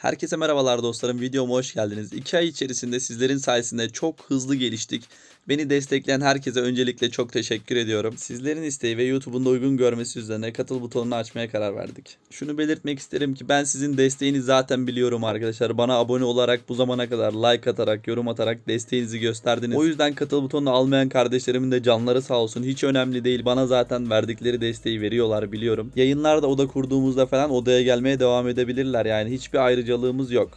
Herkese merhabalar dostlarım. Videoma hoş geldiniz. 2 ay içerisinde sizlerin sayesinde çok hızlı geliştik. Beni destekleyen herkese öncelikle çok teşekkür ediyorum. Sizlerin isteği ve YouTube'un da uygun görmesi üzerine katıl butonunu açmaya karar verdik. Şunu belirtmek isterim ki ben sizin desteğini zaten biliyorum arkadaşlar. Bana abone olarak bu zamana kadar like atarak, yorum atarak desteğinizi gösterdiniz. O yüzden katıl butonunu almayan kardeşlerimin de canları sağ olsun. Hiç önemli değil. Bana zaten verdikleri desteği veriyorlar biliyorum. Yayınlarda oda kurduğumuzda falan odaya gelmeye devam edebilirler. Yani hiçbir ayrıcalığımız yok.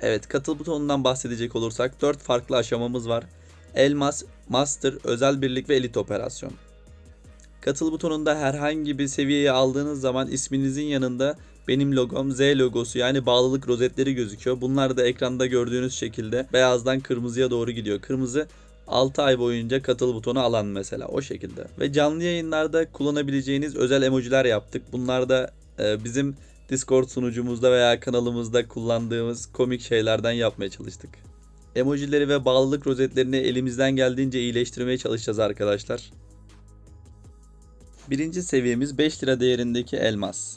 Evet katıl butonundan bahsedecek olursak 4 farklı aşamamız var. Elmas, Master, Özel Birlik ve Elit Operasyon. Katıl butonunda herhangi bir seviyeyi aldığınız zaman isminizin yanında benim logom Z logosu yani bağlılık rozetleri gözüküyor. Bunlar da ekranda gördüğünüz şekilde beyazdan kırmızıya doğru gidiyor. Kırmızı 6 ay boyunca katıl butonu alan mesela o şekilde. Ve canlı yayınlarda kullanabileceğiniz özel emojiler yaptık. Bunlar da e, bizim Discord sunucumuzda veya kanalımızda kullandığımız komik şeylerden yapmaya çalıştık. Emojileri ve bağlılık rozetlerini elimizden geldiğince iyileştirmeye çalışacağız arkadaşlar. Birinci seviyemiz 5 lira değerindeki elmas.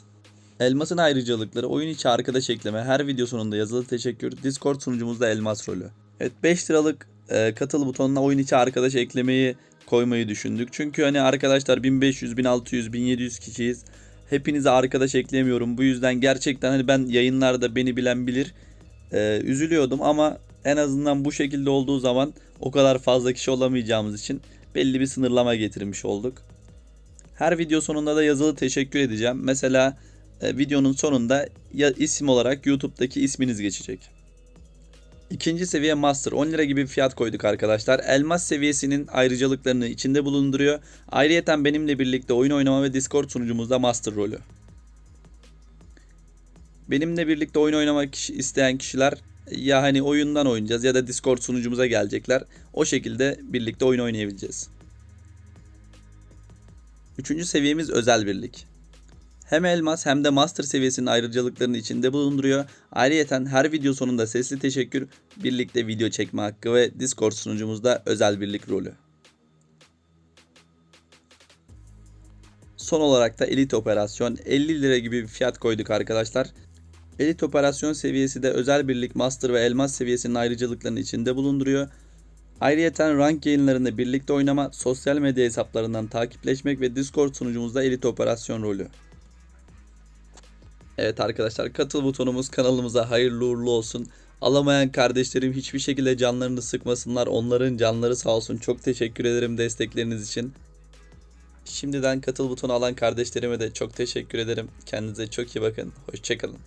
Elmasın ayrıcalıkları oyun içi arkadaş ekleme, her video sonunda yazılı teşekkür, Discord sunucumuzda elmas rolü. Evet 5 liralık e, katıl butonuna oyun içi arkadaş eklemeyi koymayı düşündük. Çünkü hani arkadaşlar 1500, 1600, 1700 kişiyiz. Hepinize arkadaş eklemiyorum. Bu yüzden gerçekten hani ben yayınlarda beni bilen bilir. e, üzülüyordum ama en azından bu şekilde olduğu zaman o kadar fazla kişi olamayacağımız için belli bir sınırlama getirmiş olduk. Her video sonunda da yazılı teşekkür edeceğim. Mesela e, videonun sonunda ya isim olarak YouTube'daki isminiz geçecek. İkinci seviye Master 10 lira gibi bir fiyat koyduk arkadaşlar. Elmas seviyesinin ayrıcalıklarını içinde bulunduruyor. Ayrıyeten benimle birlikte oyun oynama ve Discord sunucumuzda Master rolü. Benimle birlikte oyun oynamak isteyen kişiler ya hani oyundan oynayacağız ya da Discord sunucumuza gelecekler. O şekilde birlikte oyun oynayabileceğiz. Üçüncü seviyemiz özel birlik. Hem elmas hem de master seviyesinin ayrıcalıklarını içinde bulunduruyor. Ayrıyeten her video sonunda sesli teşekkür, birlikte video çekme hakkı ve Discord sunucumuzda özel birlik rolü. Son olarak da elit operasyon 50 lira gibi bir fiyat koyduk arkadaşlar. Elit operasyon seviyesi de özel birlik, master ve elmas seviyesinin ayrıcalıklarını içinde bulunduruyor. Ayrıyeten rank yayınlarında birlikte oynama, sosyal medya hesaplarından takipleşmek ve Discord sunucumuzda elit operasyon rolü. Evet arkadaşlar katıl butonumuz kanalımıza hayırlı uğurlu olsun. Alamayan kardeşlerim hiçbir şekilde canlarını sıkmasınlar. Onların canları sağ olsun. Çok teşekkür ederim destekleriniz için. Şimdiden katıl butonu alan kardeşlerime de çok teşekkür ederim. Kendinize çok iyi bakın. Hoşçakalın.